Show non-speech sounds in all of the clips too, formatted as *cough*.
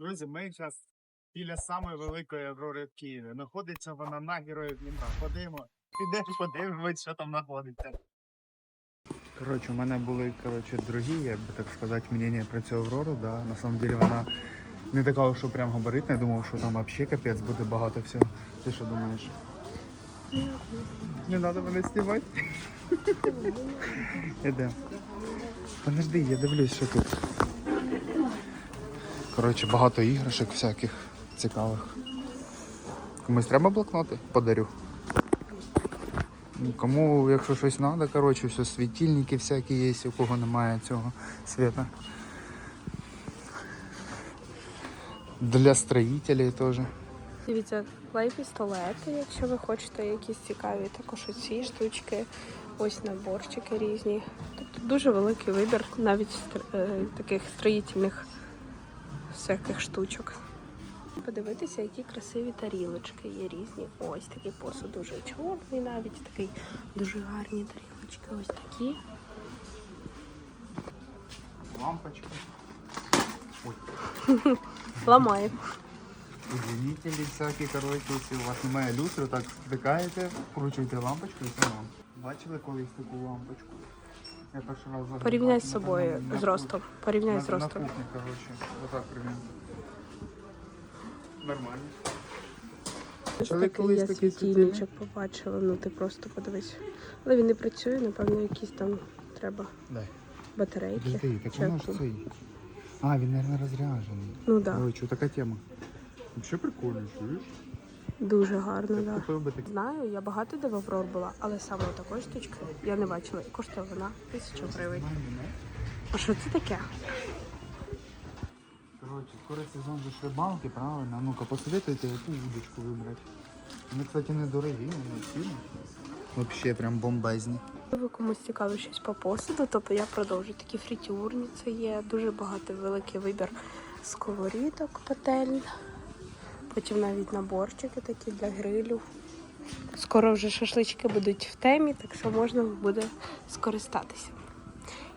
Друзі, ми зараз біля самої великої аврори в Києві. Знаходиться вона на героїв Дніпра. Ходимо, підемо подивимось, що там знаходиться. Коротше, у мене були коротше, другі, як би так сказати, мнення про цю аврору. Да. На самом деле вона не така, що прям габаритна. Я думав, що там взагалі капець буде багато всього. Ти що думаєш? Не треба мене знімати. *laughs* Ідемо. Подожди, я дивлюсь, що тут. Коротше, багато іграшок всяких цікавих. Комусь треба блокноти? Подарю. Кому, якщо щось треба, коротше, все, світильники всякі є, у кого немає цього світа. Для строїтелей теж. Дивіться, лай-пістолети, якщо ви хочете якісь цікаві, також оці штучки, ось наборчики різні. Тобто дуже великий вибір навіть е, таких строїтельних всяких штучок. Подивитися, які красиві тарілочки є різні. Ось такий посуд дуже чорний, навіть такий дуже гарні тарілочки. Ось такі. Лампочка. *laughs* Ламаю. Удлинителі всякі, коротше, у вас немає люстри, так втикаєте, вкручуєте лампочку і все вам. Бачили колись таку лампочку? Порівняй з собою з ростом. Порівняй На, з на ростом. кухні, коротше. Отак примерно. Нормально. Ось Чали такий світильничок побачила, ну ти просто подивись. Але він не працює, напевно, якісь там треба Дай. батарейки. Подожди, так воно ж цей. А, він, мабуть, розряджений. Ну так, да, Коротше, така тема. Вообще прикольно, чуєш? Дуже гарно, так. Да. купив би такий. Знаю, я багато де в Аврор була, але саме такої штучки я не бачила. Коштує вона тисячу гривень. А що це таке? Короче, скоро сезон же рибалки, правильно? Ну-ка, посоветуйте, яку удочку вибрати. Вони, кстати, недорогі, вони ціни. Вообще прям бомбезні. Ви комусь цікаво щось по посуду, тобто я продовжу. Такі фритюрні це є, дуже багато великий вибір сковорідок, пательн. Потім навіть наборчики такі для грилю. Скоро вже шашлички будуть в темі, так що можна буде скористатися.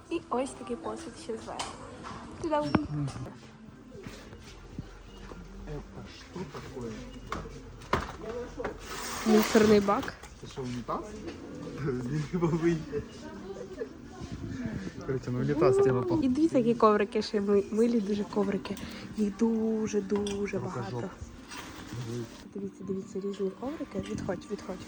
І ось такий посуд ще зверху. Мусорний бак. Це що, унітаз? Короче, ну унітаз тема по... І дві такі коврики ще ми- милі дуже коврики. Їх дуже дуже багато. Дивіться, дивіться, різні коврики. Відходь, відходь.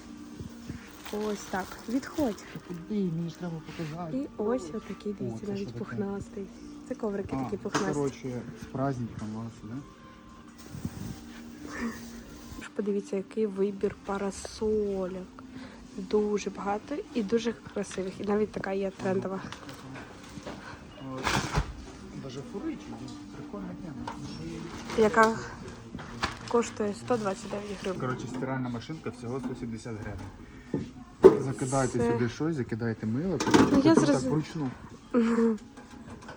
Ось так. Відходь. Мені ж треба показати. І ось отакий, дивіться, навіть таке? пухнастий. Це коврики А, такі пухнасті. короче, з праздником вас, да? Подивіться, який вибір парасольок. Дуже багато і дуже красивих. І навіть така є трендова. Даже фуричі, прикольна тема. Яка коштує 129 гривень. Коротше, стиральна машинка всього 170 гривень. Закидайте Це- сюди щось, закидайте мило, Ну, я так вручну. *laughs*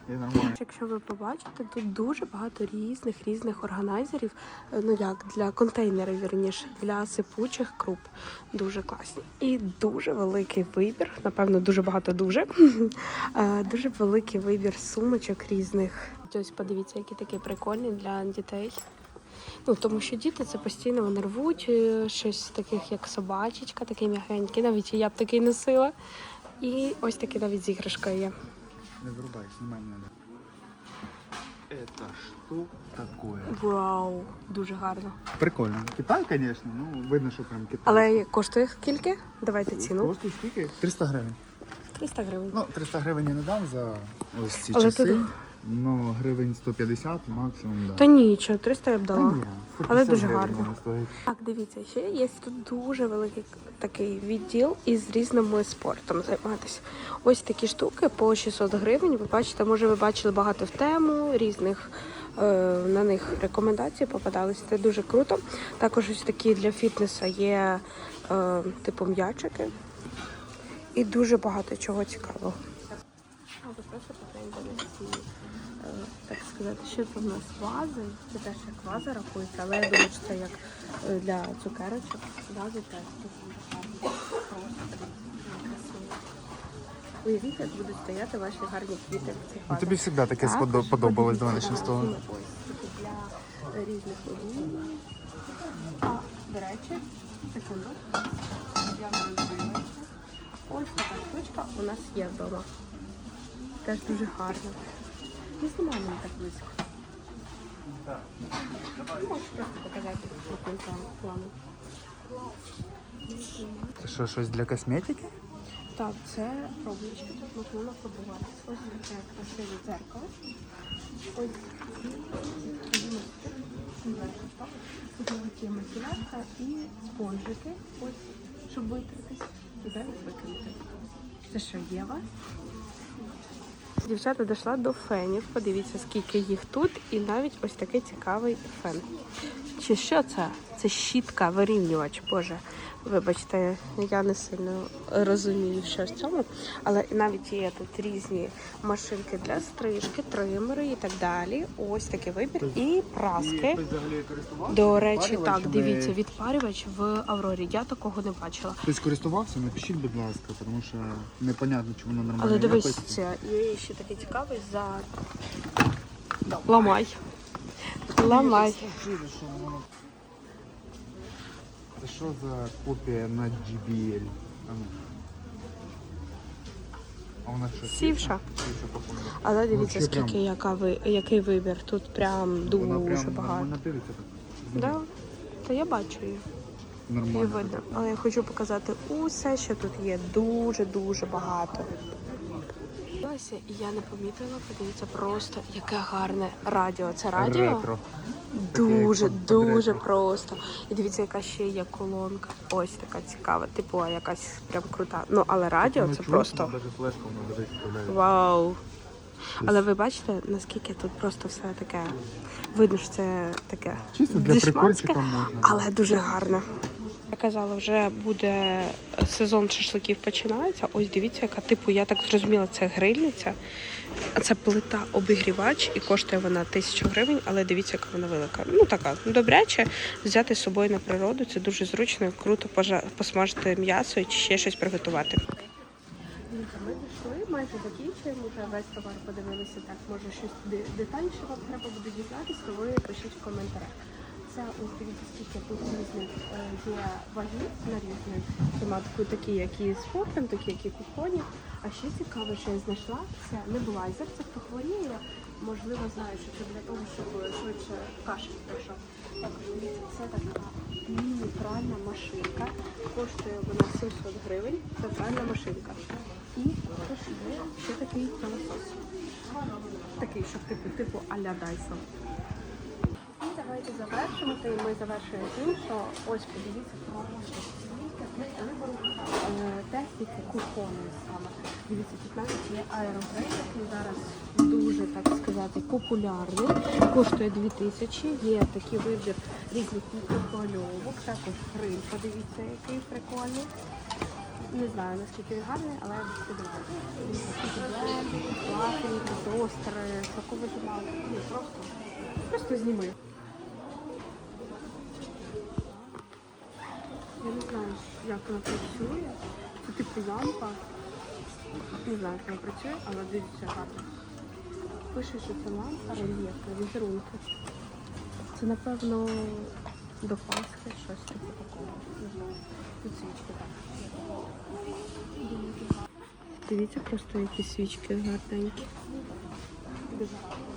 І нормально. Якщо ви побачите, тут дуже багато різних різних органайзерів. е, Ну як для контейнерів, вірніше, для сипучих круп. Дуже класні. І дуже великий вибір. Напевно, дуже багато дуже. *laughs* Е, Дуже великий вибір сумочок різних. Ось подивіться, які такі прикольні для дітей. Ну, тому що діти це постійно вони рвуть е, щось таких, як собачечка, такий м'ягенький. Навіть я б такий носила. І ось такий навіть з іграшкою є. Не вырубай, снимай не надо. Это что такое? Вау, дуже гарно. Прикольно. Китай, конечно, ну видно, що прям Китай. Але коштує скільки? Давайте ціну. Коштує скільки? 300 гривень. 300 гривень. Ну, 300 гривень я не дам за ось ці Але часи. тут- Ну, гривень 150 максимум, да. Та нічого, 300 я б Та дала. ні, Але дуже гривень гарно. стоїть. Так, дивіться, ще є тут дуже великий такий відділ із різними спортом займатися. Ось такі штуки по 600 гривень. Ви бачите, може ви бачили багато в тему, різних е, на них рекомендацій попадались. Це дуже круто. Також ось такі для фітнесу є е, типу м'ячики. І дуже багато чого цікавого. А ви просто е, так сказати, що це в нас вази. Це теж як ваза рахується, але я думаю, що це як е, для цукерочок. Вази теж дуже гарні. Уявіть, як будуть стояти ваші гарні квіти в цих вазах. тобі завжди таке Так, сподо- що подобалось, ось, типу, для різних видів. А, до речі, секунду. Я не. Ось така штучка у нас є вдома. Теж дуже гарно. Не знімай мене так близько. Можеш просто показати яким план-. Це що, щось для косметики? Так, це пробнички, тут можна напробувати. Ось таке красиве дзеркало. Ось тут є макіляжка і спонжики. Ось, щоб витратись. Зараз викинути. Це що, Єва? Дівчата дійшла до фенів. Подивіться, скільки їх тут, і навіть ось такий цікавий фен. Чи що це? Це щітка, вирівнювач, боже. Вибачте, я не сильно розумію, що в цьому. Але навіть є тут різні машинки для стрижки, тримери і так далі. Ось такий вибір. І праски. До речі, так, дивіться, відпарювач в Аврорі. Я такого не бачила. Хтось користувався, напишіть, будь ласка, тому що непонятно, чи воно нормально. Але це є ще такий цікавий за. Ламай. Ламай. Це що за копія на JBL? А ну. А вона що? Сівша. Але дивіться, Ну, скільки прям- яка ви, який вибір. Тут прям Вона дуже прям багато. нормально дивиться так. Да? Та я бачу її. Її Нормально. видно. Але я хочу показати усе, що тут є. Дуже-дуже багато. Дивилася, І я не помітила, подивіться, просто яке гарне радіо. Це радіо? Ретро. Дуже, дуже ретро. просто. І дивіться, яка ще є колонка. Ось така цікава, типу, а якась прям крута. Ну, але радіо це просто вау. Але ви бачите, наскільки тут просто все таке. Видно, що це таке Чисто для дешманське, прикольчика можна. але дуже гарно. Я казала, вже буде сезон шашликів починається. Ось дивіться, яка типу, я так зрозуміла, це грильниця. Це плита обігрівач і коштує вона тисячу гривень, але дивіться, яка вона велика. Ну така добряче взяти з собою на природу. Це дуже зручно, круто посмажити м'ясо чи ще щось приготувати. Ми дійшли, майже закінчуємо, вже весь товар подивилися. Так, може щось детальніше вам треба буде дізнатися, то ви пишіть в коментарях. Це ось дивіться, тут різних е, є вагів на різних тематику, такі, які з фотрем, такі, які кухоні. А ще цікаво, що я знайшла, це небулайзер, це хто хворіє, можливо, знає, що це для того, щоб швидше кашель пройшов. Також це така міні-пральна машинка. Коштує вона 700 гривень. Це пральна машинка. І також ще такий пилосос. Такий, щоб типу, типу а-ля. І давайте завершимо. Та ми завершуємо тим, що ось подивіться е, техніки кухонної саме. Дивіться, тут навіть є аерогриль, який зараз дуже так сказати популярний. Коштує 2000. Є такий вибір різних мікрохвильовок. Також гриль, подивіться, який прикольний. Не знаю наскільки він гарний, але вафелів, тостери, соковижимали. Ні, просто, просто зніми. Я не знаю, як вона працює. Це типу лампа. Не знаю, як вона працює, але дивіться гарно. Пише, що це лампа рельєфна, візерунки. Це, напевно, до Пасхи щось типу такого. Не знаю. Тут свічки так. Дивіться просто які свічки гарненькі. Гарно.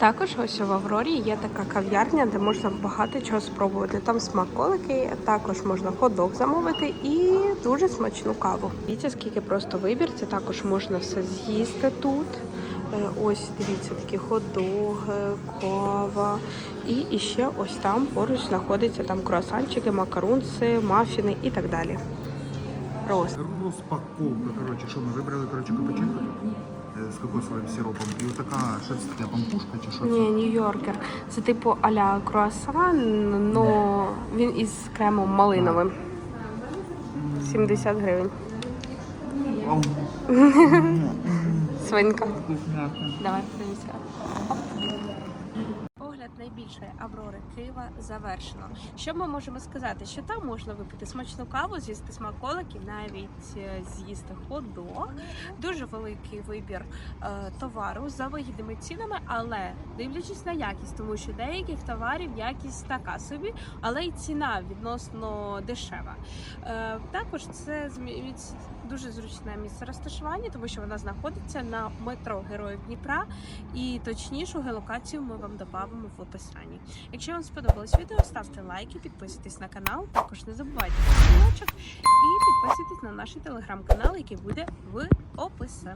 Також ось в Аврорі є така кав'ярня, де можна багато чого спробувати. Там смаколики, також можна ходок замовити і дуже смачну каву. Дивіться, скільки просто вибір. Це також можна все з'їсти тут. Е, Ось дивіться, такі ходоги, кава. І, ще ось там поруч знаходяться там круасанчики, макарунси, мафіни і так далі. Розпаковка, коротше, що ми вибрали, коротше, капучинку е, з кокосовим сиропом. І отака, що це таке, пампушка чи що Ні. Нью-Йоркер. Це типу аля круасан, но він із кремом малиновим. 70 гривень. *laughs* Свинка. Давай принесемо. Найбільшої Аврори Києва завершено. Що ми можемо сказати? Що там можна випити смачну каву, з'їсти смаколики, навіть е, з'їсти хот-дог. Дуже великий вибір е, товару за вигідними цінами, але дивлячись на якість, тому що деяких товарів якість така собі, але й ціна відносно дешева. Е, також це дуже зручне місце розташування, тому що вона знаходиться на метро Героїв Дніпра, і точнішу геолокацію ми вам додамо в описанні. Якщо вам сподобалось відео, ставте лайки, підписуйтесь на канал. Також не забувайте про дзвіночок і підписуйтесь на наш телеграм-канал, який буде в описі.